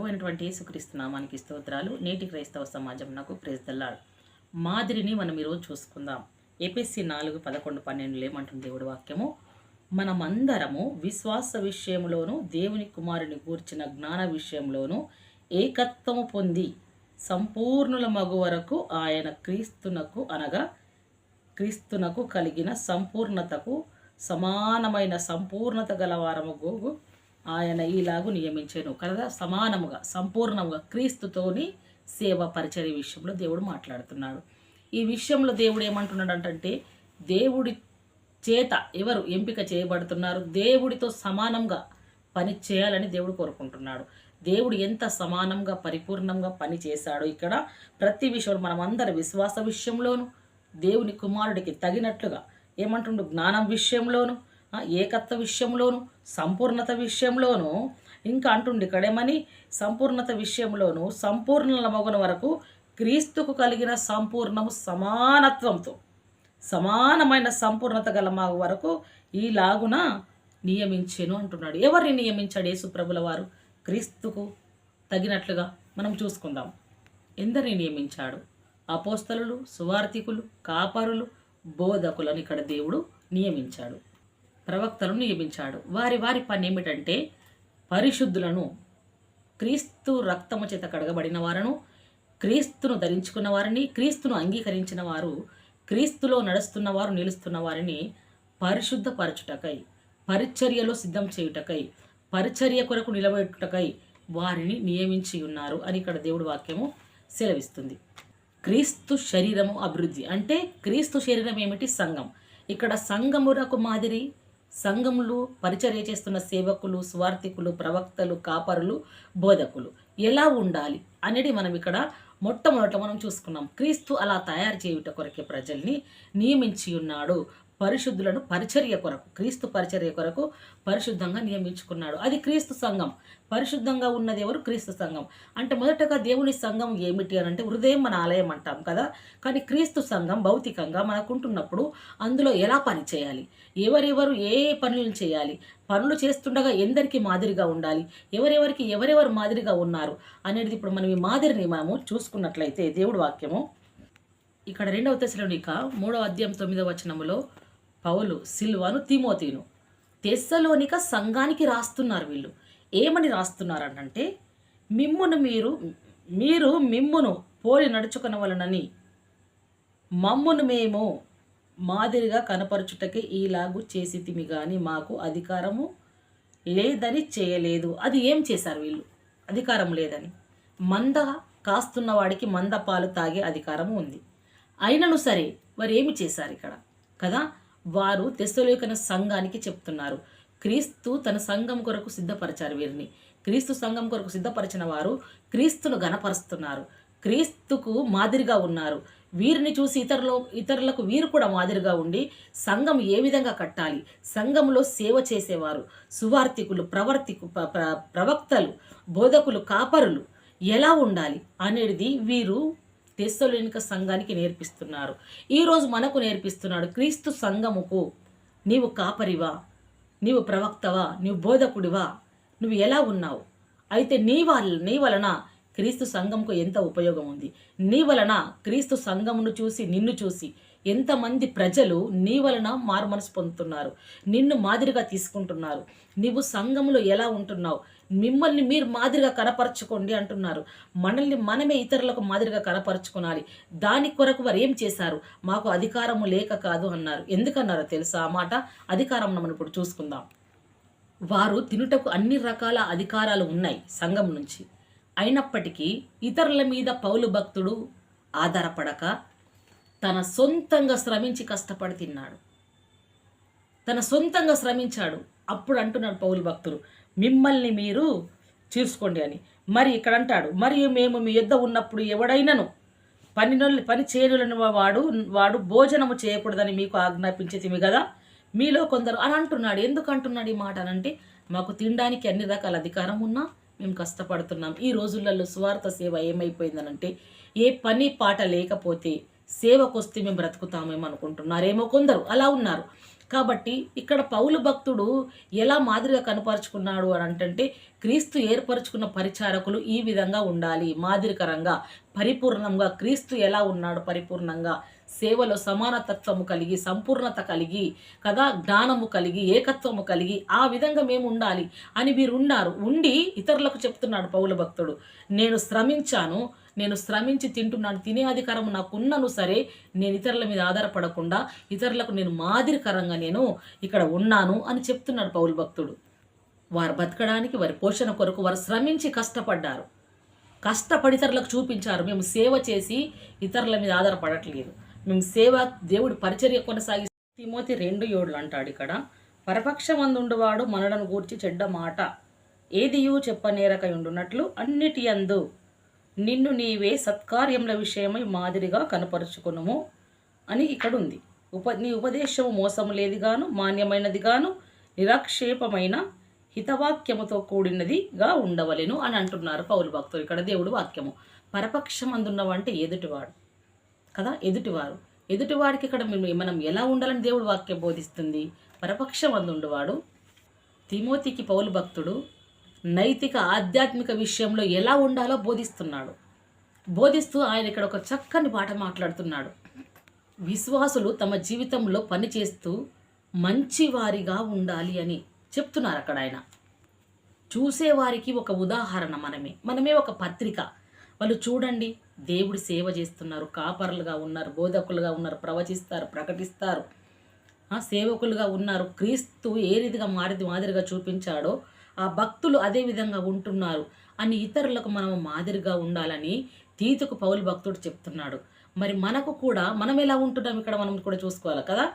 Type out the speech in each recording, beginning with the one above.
ప్రభు అయినటువంటి యేసుక్రీస్తు నామానికి స్తోత్రాలు. నేటి క్రైస్తవ సమాజం నాకు ప్రేస్తల్లాడు మాదిరిని మనం ఈరోజు చూసుకుందాం. ఏపీసీ నాలుగు పదకొండు పన్నెండులో ఏమంటుంది దేవుడు వాక్యము? మనమందరము విశ్వాస విషయంలోను దేవుని కుమారుని గూర్చిన జ్ఞాన విషయంలోను ఏకత్వము పొంది సంపూర్ణుల మగు వరకు ఆయన క్రీస్తునకు అనగా క్రీస్తునకు కలిగిన సంపూర్ణతకు సమానమైన సంపూర్ణత గలవారము గోగు ఆయన ఈలాగు నియమించాను. కదా సమానముగా సంపూర్ణముగా క్రీస్తుతోని సేవ పరిచర్య విషయంలో దేవుడు మాట్లాడుతున్నాడు. ఈ విషయంలో దేవుడు ఏమంటున్నాడు అంటే దేవుడి చేత ఎవరు ఎంపిక చేయబడుతున్నారు దేవుడితో సమానంగా పని చేయాలని దేవుడు కోరుకుంటున్నాడు. దేవుడు ఎంత సమానంగా పరిపూర్ణంగా పని చేశాడో ఇక్కడ ప్రతి విషయంలో మనం అందరి విశ్వాస విషయంలోను దేవుని కుమారుడికి తగినట్లుగా ఏమంటుండు? జ్ఞానం విషయంలోను ఏకత్వ విషయంలోను సంపూర్ణత విషయంలోను ఇంకా అంటుండి ఇక్కడేమని సంపూర్ణత విషయంలోను సంపూర్ణ మగున వరకు క్రీస్తుకు కలిగిన సంపూర్ణము సమానత్వంతో సమానమైన సంపూర్ణత గల మాగు వరకు ఈలాగున నియమించెను అంటున్నాడు. ఎవరిని నియమించాడు యేసుప్రభుల వారు? క్రీస్తుకు తగినట్లుగా మనం చూసుకుందాం. ఎందరిని నియమించాడు? అపోస్తలులు సువార్థికులు కాపరులు బోధకులను ఇక్కడ దేవుడు నియమించాడు. ప్రవక్తలను నియమించాడు. వారి వారి పని ఏమిటంటే పరిశుద్ధులను క్రీస్తు రక్తము చేత కడగబడిన వారను క్రీస్తును ధరించుకున్న వారిని క్రీస్తును అంగీకరించిన వారు క్రీస్తులో నడుస్తున్న వారు నిలుస్తున్న వారిని పరిశుద్ధపరచుటకై పరిచర్యలో సిద్ధం చేయుటకై పరిచర్య కొరకు నిలబెట్టుటకై వారిని నియమించి ఉన్నారు అని ఇక్కడ దేవుడు వాక్యము సెలవిస్తుంది. క్రీస్తు శరీరము అభివృద్ధి. అంటే క్రీస్తు శరీరం ఏమిటి? సంఘం. ఇక్కడ సంఘమురకు మాదిరి సంఘములు పరిచర్య చేస్తున్న సేవకులు స్వార్థికులు ప్రవక్తలు కాపరులు బోధకులు. ఎలా ఉండాలి అనేది మనం ఇక్కడ మొట్టమొదట మనం చూసుకున్నాం. క్రీస్తు అలా తయారు చేయుట కొరకే ప్రజల్ని నియమించి ఉన్నాడు పరిశుద్ధులను పరిచర్య కొరకు క్రీస్తు పరిచర్య కొరకు పరిశుద్ధంగా నియమించుకున్నాడు. అది క్రీస్తు సంఘం. పరిశుద్ధంగా ఉన్నది ఎవరు? క్రీస్తు సంఘం. అంటే మొదటగా దేవుని సంఘం ఏమిటి అని అంటే హృదయం మన ఆలయం అంటాం కదా. కానీ క్రీస్తు సంఘం భౌతికంగా మనకుంటున్నప్పుడు అందులో ఎలా పని చేయాలి? ఎవరెవరు ఏ పనులు పనులను చేయాలి? పనులు చేస్తుండగా ఎందరికి మాదిరిగా ఉండాలి? ఎవరెవరికి ఎవరెవరు మాదిరిగా ఉన్నారు? అనేది ఇప్పుడు మనం ఈ మాదిరిని మనము చూసుకున్నట్లయితే దేవుడి వాక్యము. ఇక్కడ రెండవ దశలోనిక మూడవ అధ్యాయం తొమ్మిదవ వచనములో పౌలు సిల్వను తిమోతిను. తెస్సలోనిక సంఘానికి రాస్తున్నారు వీళ్ళు. ఏమని రాస్తున్నారు అంటే మిమ్మును మీరు మీరు మిమ్మును పోలి నడుచుకున్న వలనని మమ్మును మేము మాదిరిగా కనపరచుటకే ఈలాగు చేసితిమి కానీ మాకు అధికారము లేదని చేయలేదు. అది ఏం చేశారు వీళ్ళు? అధికారం లేదని. మంద కాస్తున్న వాడికి మంద పాలు తాగే అధికారము ఉంది. అయినను సరే వారు ఏమి చేశారు ఇక్కడ? కదా? వారు తెస్సలోకన సంఘానికి చెప్తున్నారు. క్రీస్తు తన సంఘం కొరకు సిద్ధపరిచారు వీరిని. క్రీస్తు సంఘం కొరకు సిద్ధపరిచిన వారు క్రీస్తును గణపరుస్తున్నారు క్రీస్తుకు మాదిరిగా ఉన్నారు. వీరిని చూసి ఇతరులు ఇతరులకు వీరు కూడా మాదిరిగా ఉండి సంఘం ఏ విధంగా కట్టాలి? సంఘంలో సేవ చేసేవారు సువార్థికులు ప్రవర్తికు ప్రవక్తలు బోధకులు కాపరులు ఎలా ఉండాలి? అనేది వీరు తెస్సలోనిక సంఘానికి నేర్పిస్తున్నారు. ఈరోజు మనకు నేర్పిస్తున్నాడు క్రీస్తు సంఘముకు నీవు కాపరివా? నీవు ప్రవక్తవా? నీవు బోధకుడివా? నువ్వు ఎలా ఉన్నావు? అయితే నీ వాళ్ళ నీ వలన క్రీస్తు సంఘంకు ఎంత ఉపయోగం ఉంది? నీ వలన క్రీస్తు సంఘమును చూసి నిన్ను చూసి ఎంతమంది ప్రజలు నీ వలన మారుమనసు పొందుతున్నారు? నిన్ను మాదిరిగా తీసుకుంటున్నారు. నీవు సంఘములో ఎలా ఉంటున్నావు? మిమ్మల్ని మీరు మాదిరిగా కనపరచుకోండి అంటున్నారు. మనల్ని మనమే ఇతరులకు మాదిరిగా కనపరచుకోనాలి. దాని కొరకు వారు ఏం చేశారు? మాకు అధికారము లేక కాదు అన్నారు. ఎందుకన్నారో తెలుసా ఆ మాట? అధికారం మనం ఇప్పుడు చూసుకుందాం. వారు తినుటకు అన్ని రకాల అధికారాలు ఉన్నాయి సంఘం నుంచి. అయినప్పటికీ ఇతరుల మీద పౌలు భక్తుడు ఆధారపడక తన సొంతంగా శ్రమించి కష్టపడి తిన్నాడు. తన సొంతంగా శ్రమించాడు. అప్పుడు అంటున్నాడు పౌలు భక్తులు మిమ్మల్ని మీరు చూసుకోండి అని. మరి ఇక్కడ అంటాడు మరియు మేము మీ యుద్ధ ఉన్నప్పుడు ఎవడైనను పని పని చేయనులను వాడు వాడు భోజనము చేయకూడదని మీకు ఆజ్ఞాపించేతివి కదా మీలో కొందరు అని అంటున్నాడు. ఎందుకు అంటున్నాడు ఈ మాట అనంటే మాకు తినడానికి అన్ని రకాల అధికారం ఉన్నా మేము కష్టపడుతున్నాం. ఈ రోజులలో స్వార్థ సేవ ఏమైపోయిందనంటే ఏ పని పాట లేకపోతే సేవకొస్తే మేము బ్రతుకుతామేమో అనుకుంటున్నారేమో కొందరు. అలా ఉన్నారు. కాబట్టి ఇక్కడ పౌలు భక్తుడు ఎలా మాదిరిగా కనపరుచుకున్నాడు అని అంటే క్రీస్తు ఏర్పరచుకున్న పరిచారకులు ఈ విధంగా ఉండాలి. మాదిరికరంగా పరిపూర్ణంగా క్రీస్తు ఎలా ఉన్నాడు పరిపూర్ణంగా? సేవలో సమానతత్వము కలిగి సంపూర్ణత కలిగి కదా జ్ఞానము కలిగి ఏకత్వము కలిగి ఆ విధంగా మేము ఉండాలి అని వీరు ఉన్నారు ఉండి ఇతరులకు చెప్తున్నాడు పౌల భక్తుడు. నేను శ్రమించాను నేను శ్రమించి తింటున్నాను తినే అధికారం నాకున్నను సరే నేను ఇతరుల మీద ఆధారపడకుండా ఇతరులకు నేను మాదిరికరంగా నేను ఇక్కడ ఉన్నాను అని చెప్తున్నాడు పౌలు భక్తుడు. వారు బతకడానికి వారి పోషణ కొరకు వారు శ్రమించి కష్టపడ్డారు. కష్టపడి ఇతరులకు చూపించారు. మేము సేవ చేసి ఇతరుల మీద ఆధారపడట్లేదు. మేము సేవ దేవుడి పరిచర్య కొనసాగి తిమోతి రెండు ఏడులు అంటాడు ఇక్కడ పరపక్షమందుండువాడు మనలను గూర్చి చెడ్డ మాట ఏదియూ చెప్పనేరకై ఉండునట్లు అన్నిటి అందు నిన్ను నీవే సత్కార్యముల విషయమై మాదిరిగా కనపరుచుకునుము అని ఇక్కడ ఉంది ఉప నీ ఉపదేశము మోసము లేదిగాను మాన్యమైనదిగాను నిరాక్షేపమైన హితవాక్యముతో కూడినదిగా ఉండవలెను అని అంటున్నారు పౌరు భక్తులు. ఇక్కడ దేవుడు వాక్యము. పరపక్షం అందున్నవంటే ఎదుటివాడు. కదా? ఎదుటివారు. ఎదుటివాడికి ఇక్కడ మేము మనం ఎలా ఉండాలని దేవుడు వాక్యం బోధిస్తుంది? పరపక్షం అందుండువాడు తిమోతికి పౌలు భక్తుడు నైతిక ఆధ్యాత్మిక విషయంలో ఎలా ఉండాలో బోధిస్తున్నాడు. బోధిస్తూ ఆయన ఇక్కడ ఒక చక్కని పాట మాట్లాడుతున్నాడు. విశ్వాసులు తమ జీవితంలో పనిచేస్తూ మంచివారిగా ఉండాలి అని చెప్తున్నారు అక్కడ ఆయన. చూసేవారికి ఒక ఉదాహరణ మనమే. మనమే ఒక పత్రిక. వాళ్ళు చూడండి దేవుడు సేవ చేస్తున్నారు కాపరులుగా ఉన్నారు బోధకులుగా ఉన్నారు ప్రవచిస్తారు ప్రకటిస్తారు. ఆ సేవకులుగా ఉన్నారు క్రీస్తు ఏ రీతిగా మారి మాదిరిగా చూపించాడో ఆ భక్తులు అదే విధంగా ఉంటున్నారు అని ఇతరులకు మనం మాదిరిగా ఉండాలని తీతుకు పౌలు భక్తుడు చెప్తున్నాడు. మరి మనకు కూడా మనం ఎలా ఉంటున్నాం ఇక్కడ మనం కూడా చూసుకోవాలి కదా?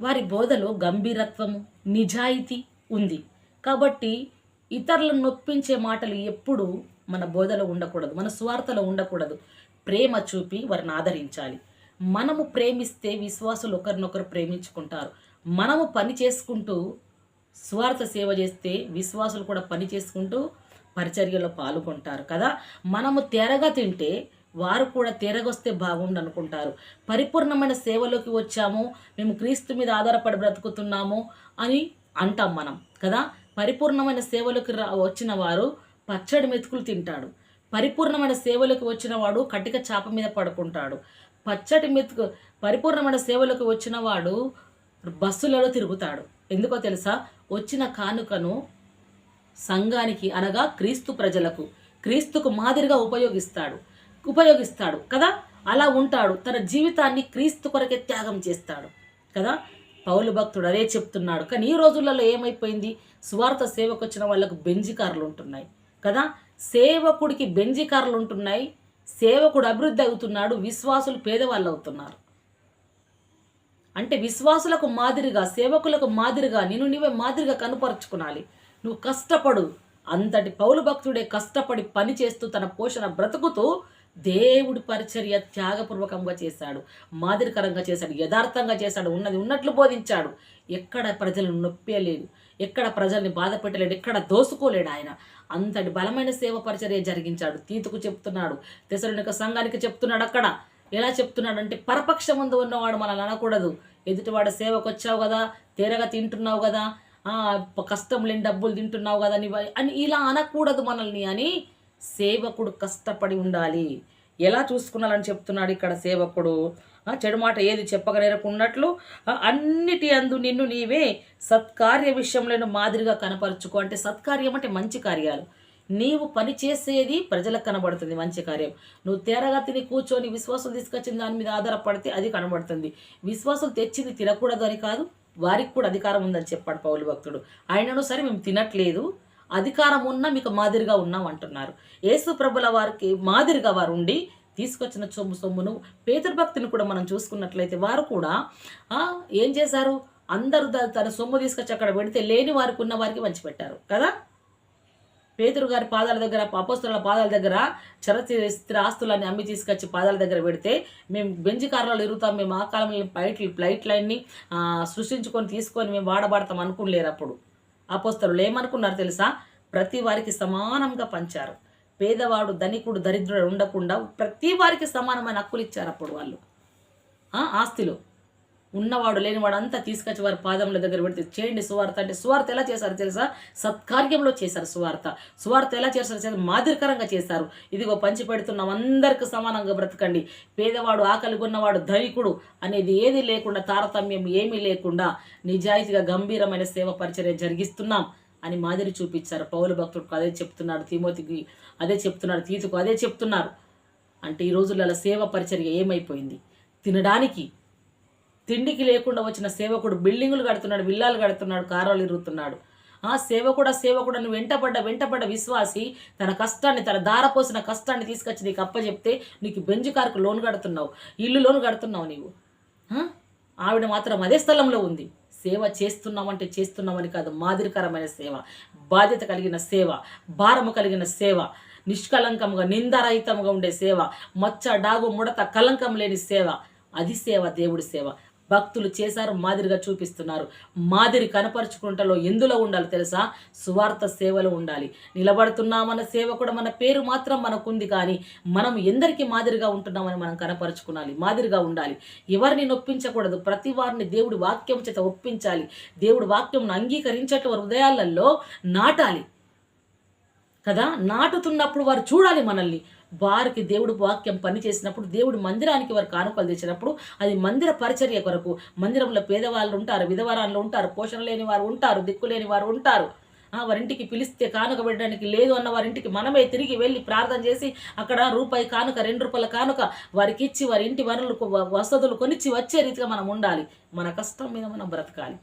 వారి బోధలో గంభీరత్వము నిజాయితీ ఉంది. కాబట్టి ఇతరులను నొప్పించే మాటలు ఎప్పుడు మన బోధలో ఉండకూడదు మన స్వార్థలో ఉండకూడదు. ప్రేమ చూపి వారిని ఆదరించాలి. మనము ప్రేమిస్తే విశ్వాసులు ఒకరినొకరు ప్రేమించుకుంటారు. మనము పని చేసుకుంటూ స్వార్థ సేవ చేస్తే విశ్వాసులు కూడా పని చేసుకుంటూ పరిచర్యలో పాల్గొంటారు కదా. మనము తెరగా తింటే వారు కూడా తెరగొస్తే బాగుండు అనుకుంటారు. పరిపూర్ణమైన సేవలోకి వచ్చాము మేము క్రీస్తు మీద ఆధారపడి బ్రతుకుతున్నాము అని అంటాం మనం కదా. పరిపూర్ణమైన సేవలకు రా వచ్చిన వారు పచ్చడి మెతుకులు తింటాడు. పరిపూర్ణమైన సేవలకు వచ్చిన వాడు కటిక చాప మీద పడుకుంటాడు. పచ్చటి మెతుకు పరిపూర్ణమైన సేవలోకి వచ్చిన వాడు బస్సులలో తిరుగుతాడు. ఎందుకో తెలుసా? వచ్చిన కానుకను సంఘానికి అనగా క్రీస్తు ప్రజలకు క్రీస్తుకు మాదిరిగా ఉపయోగిస్తాడు ఉపయోగిస్తాడు కదా? అలా ఉంటాడు తన జీవితాన్ని క్రీస్తు కొరకే త్యాగం చేస్తాడు కదా? పౌలు భక్తుడు అదే చెప్తున్నాడు. కానీ ఈ రోజులలో ఏమైపోయింది? స్వార్థ సేవకు వచ్చిన వాళ్ళకు బెంజి కార్లు ఉంటున్నాయి కదా? సేవకుడికి బెంజి కార్లు ఉంటున్నాయి సేవకుడు అభివృద్ధి అవుతున్నాడు విశ్వాసులు పేదవాళ్ళు అవుతున్నారు. అంటే విశ్వాసులకు మాదిరిగా సేవకులకు మాదిరిగా నేను నీవే మాదిరిగా కనుపరుచుకునాలి. నువ్వు కష్టపడు. అంతటి పౌలు భక్తుడే కష్టపడి పని చేస్తూ తన పోషణ బ్రతుకుతూ దేవుడి పరిచర్య త్యాగపూర్వకంగా చేశాడు. మాదిరికరంగా చేశాడు. యథార్థంగా చేశాడు. ఉన్నది ఉన్నట్లు బోధించాడు. ఎక్కడ ప్రజలను నొప్పేయలేదు ఎక్కడ ప్రజల్ని బాధ పెట్టలేడు. ఎక్కడ దోసుకోలేడు ఆయన. అంతటి బలమైన సేవ పరిచర్య జరిగించాడు. తీతుకు చెప్తున్నాడు. తెసరునిక సంఘానికి చెప్తున్నాడు అక్కడ. ఎలా చెప్తున్నాడంటే పరపక్ష ముందు ఉన్నవాడు మనల్ని అనకూడదు. ఎదుటివాడు సేవకు వచ్చావు కదా తేరగా తింటున్నావు కదా కష్టం లేని డబ్బులు తింటున్నావు కదా అని అని ఇలా అనకూడదు మనల్ని అని సేవకుడు కష్టపడి ఉండాలి. ఎలా చూసుకున్నాలని చెప్తున్నాడు ఇక్కడ సేవకుడు? చెడు మాట ఏది చెప్పగనేరకున్నట్లు ఆ, అన్నిటి అందు నిన్ను నీవే సత్కార్య విషయంలో మాదిరిగా కనపరుచుకో. అంటే సత్కార్యం అంటే మంచి కార్యాలు. నీవు పని చేసేది ప్రజలకు కనబడుతుంది. మంచి కార్యం. నువ్వు తేరగా తిని కూర్చొని విశ్వాసం తీసుకొచ్చిన దాని మీద ఆధారపడితే అది కనబడుతుంది. విశ్వాసం తెచ్చింది తినకూడదు అని కాదు వారికి కూడా అధికారం ఉందని చెప్పాడు పౌలు భక్తుడు. ఆయనను సరే మేము తినట్లేదు. అధికారం ఉన్నా మీకు మాదిరిగా ఉన్నాం అంటున్నారు. యేసు ప్రభుల వారికి మాదిరిగా వారు ఉండి తీసుకొచ్చిన సొమ్ము సొమ్మును పేతృభక్తిని కూడా మనం చూసుకున్నట్లయితే వారు కూడా ఏం చేశారు? అందరూ తన సొమ్ము తీసుకొచ్చి అక్కడ పెడితే లేని వారికి ఉన్న వారికి పంచిపెట్టారు. కదా? పేతురు గారి పాదాల దగ్గర అపోస్తుల పాదాల దగ్గర చరచిత్ర ఆస్తులన్నీ అమ్మి తీసుకొచ్చి పాదాల దగ్గర పెడితే మేము బెంజి కార్లలో ఎరుగుతాం మేము ఆ కాలంలో ఫ్లైట్ ఫ్లైట్ లైన్ని సృష్టించుకొని తీసుకొని మేము వాడబడతాం అనుకోలేరు అప్పుడు. అపోస్తలు ఏమనుకున్నారు తెలుసా? ప్రతి వారికి సమానంగా పంచారు. పేదవాడు ధనికుడు దరిద్రుడు ఉండకుండా ప్రతి వారికి సమానమైన హక్కులు ఇచ్చారు అప్పుడు వాళ్ళు. ఆస్తిలో. ఉన్నవాడు లేనివాడు అంతా తీసుకొచ్చి వారి పాదముల దగ్గర పెడితే చేయండి సువార్త అంటే సువార్త ఎలా చేశారు తెలుసా? సత్కార్యంలో చేశారు సువార్త. సువార్త ఎలా చేశారు మాదిరికరంగా చేశారు. ఇదిగో పంచి పెడుతున్నాం అందరికి సమానంగా బ్రతకండి. పేదవాడు ఆకలి ఉన్నవాడు ధనికుడు అనేది ఏది లేకుండా తారతమ్యం ఏమీ లేకుండా నిజాయితీగా గంభీరమైన సేవ పరిచర్య జరిగిస్తున్నాం అని మాదిరి చూపించారు. పౌలు భక్తుడికి అదే చెప్తున్నాడు తిమోతికి అదే చెప్తున్నాడు తీతుకు అదే చెప్తున్నారు. అంటే ఈ రోజులలో సేవ పరిచర్య ఏమైపోయింది? తినడానికి తిండికి లేకుండా వచ్చిన సేవకుడు బిల్డింగులు కడుతున్నాడు విల్లాలు కడుతున్నాడు కారాలు ఇరుగుతున్నాడు. ఆ సేవకుడు ఆ సేవకుడు అని వెంటపడ్డ వెంటపడ్డ విశ్వాసి తన కష్టాన్ని తన దారపోసిన కష్టాన్ని తీసుకొచ్చి నీకు అప్పచెప్తే నీకు బెంజు కారుకు లోన్ కడుతున్నావు ఇల్లు లోన్ కడుతున్నావు నీవు. ఆవిడ మాత్రం అదే స్థలంలో ఉంది. సేవ చేస్తున్నామంటే చేస్తున్నామని కాదు మాదిరికరమైన సేవ బాధ్యత కలిగిన సేవ భారము కలిగిన సేవ నిష్కలంకముగా నిందారహితంగా ఉండే సేవ మచ్చ డాగు ముడత కలంకం లేని సేవ అది సేవ దేవుడి సేవ. భక్తులు చేశారు మాదిరిగా చూపిస్తున్నారు. మాదిరి కనపరుచుకుంటలో ఎందులో ఉండాలి తెలుసా? సువార్త సేవలో ఉండాలి. నిలబడుతున్నామన్న సేవ కూడా మన పేరు మాత్రం మనకుంది కానీ మనం ఎందరికీ మాదిరిగా ఉంటున్నామని మనం కనపరుచుకోవాలి మాదిరిగా ఉండాలి. ఎవరిని నొప్పించకూడదు. ప్రతి వారిని దేవుడి వాక్యం చేత ఒప్పించాలి. దేవుడి వాక్యంను అంగీకరించేట హృదయాలలో నాటాలి. కదా? నాటుతున్నప్పుడు వారు చూడాలి మనల్ని. వారికి దేవుడు వాక్యం పని చేసినప్పుడు దేవుడు మందిరానికి వారు కానుకలు తెచ్చినప్పుడు అది మందిర పరిచర్య కొరకు మందిరంలో పేదవాళ్ళు ఉంటారు విధవరాళ్ళు ఉంటారు పోషణ లేని వారు ఉంటారు దిక్కు లేని వారు ఉంటారు. వారింటికి పిలిస్తే కానుక పెట్టడానికి లేదు అన్న వారింటికి మనమే తిరిగి వెళ్ళి ప్రార్థన చేసి అక్కడ రూపాయి కానుక రెండు రూపాయల కానుక వారికి ఇచ్చి వారి ఇంటి వనరులు వసతులు కొనిచ్చి వచ్చే రీతిగా మనం ఉండాలి. మన కష్టం మీద మనం బ్రతకాలి.